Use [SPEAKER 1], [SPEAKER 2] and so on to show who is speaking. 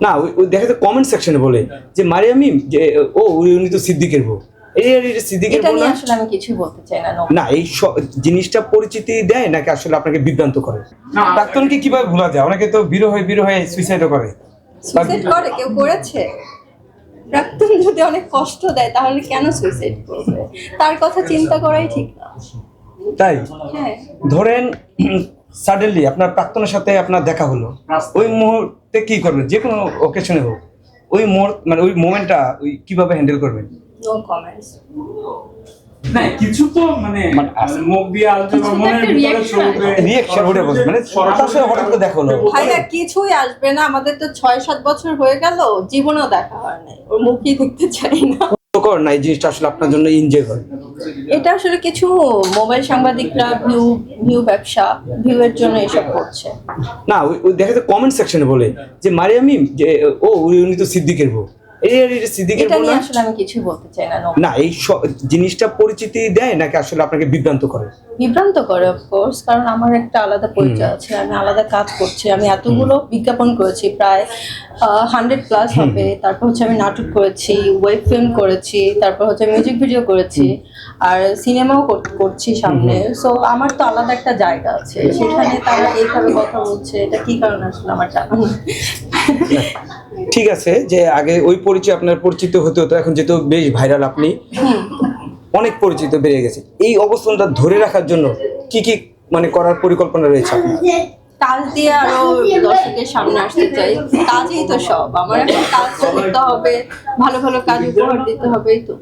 [SPEAKER 1] না ওই দেখা যায় কমেন্ট সেকশনে বলে যে মারিয়ামি যে ও উনি উনি তো সিদ্দিকের বউ। এই আর এটা সিদ্দিকের বউ না?
[SPEAKER 2] আসলে আমি কিছুই বলতে চাই না
[SPEAKER 1] না এই স- জিনিসটা পরিচিতি দেয় নাকি আসলে আপনাকে বিভ্রান্ত করে? প্রাক্তনকে কীভাবে ভোলা যায়? অনেকে তো বিরহ হয়ে বিরহ হয়ে সুইসাইডও করে।
[SPEAKER 2] সুইসাইড করে কেউ করেছে? প্রাক্তন যদি অনেক কষ্ট দেয় তাহলে কেন সুইসাইড করবে? তার কথা চিন্তা করাই ঠিক না।
[SPEAKER 1] তাই?
[SPEAKER 2] হ্যাঁ।
[SPEAKER 1] ধরেন সাডেনলি আপনার প্রাক্তনের সাথে আপনার দেখা হলো। ওই মুহূর্তে কি করবেন? যে কোনো ওকেশনে হোক। ওই মোর মানে ওই মোমেন্টটা ওই কীভাবে হ্যান্ডেল করবেন?
[SPEAKER 2] নো কমেন্টস
[SPEAKER 3] না কিছু তো মানে
[SPEAKER 1] মানে
[SPEAKER 3] মুখ দিয়ে আসবে বা মনের ভিতরে
[SPEAKER 2] reaction
[SPEAKER 3] চলবে।
[SPEAKER 1] রিয়েকশন ওটা বলছে মানে সরাসরি হঠাৎ করে দেখা হলো।
[SPEAKER 2] ভাইয়া কিছুই আসবে না। আমাদের তো ছয় সাত বছর হয়ে গেল জীবনেও দেখা হয় নাই। ওর মুখই দেখতে চাই না।
[SPEAKER 1] কর না এই জিনিসটা আসলে আপনার জন্য ইনজয় হয়
[SPEAKER 2] এটা আসলে কিছু মোবাইল সাংবাদিকরা ভিউ ভিউ ব্যবসা ভিউ এর জন্য এসব করছে।
[SPEAKER 1] না ওই দেখে যায় কমেন্ট সেকশনে বলে যে মারিয়ামি যে ও উনি তো সিদ্দিকের বউ। সিদ্দিকের
[SPEAKER 2] এটা নিয়ে আসলে আমি কিছুই বলতে চাই না.
[SPEAKER 1] না এই জিনিসটা পরিচিতি দেয় নাকি আসলে আপনাকে বিভ্রান্ত করে?
[SPEAKER 2] বিভ্রান্ত করে অফকোর্স কারণ আমার একটা আলাদা পরিচয় আছে আমি আলাদা কাজ করছি আমি এতগুলো বিজ্ঞাপন করেছি প্রায় হান্ড্রেড প্লাস হবে তারপর হচ্ছে আমি নাটক করেছি ওয়েব ফিল্ম করেছি তারপর হচ্ছে মিউজিক ভিডিও করেছি আর সিনেমাও করছি সামনে। সো আমার তো আলাদা একটা জায়গা আছে সেখানে তারা এইভাবে কথা বলছে এটা কি কারণে আসলে আমার জানা।
[SPEAKER 1] ঠিক আছে যে আগে ওই পরিচয় আপনার পরিচিত হতে হতো, এখন যেহেতু বেশ ভাইরাল আপনি, অনেক পরিচিত বেড়ে গেছে। এই অবস্থানটা ধরে রাখার জন্য কি কি মানে করার পরিকল্পনা রয়েছে আপনার?
[SPEAKER 2] কাজ দিয়ে আরও দর্শকের সামনে আসতে চাই। কাজই তো সব, আমার এখন কাজ করতে হবে, ভালো ভালো কাজ উপহার দিতে হবে তো।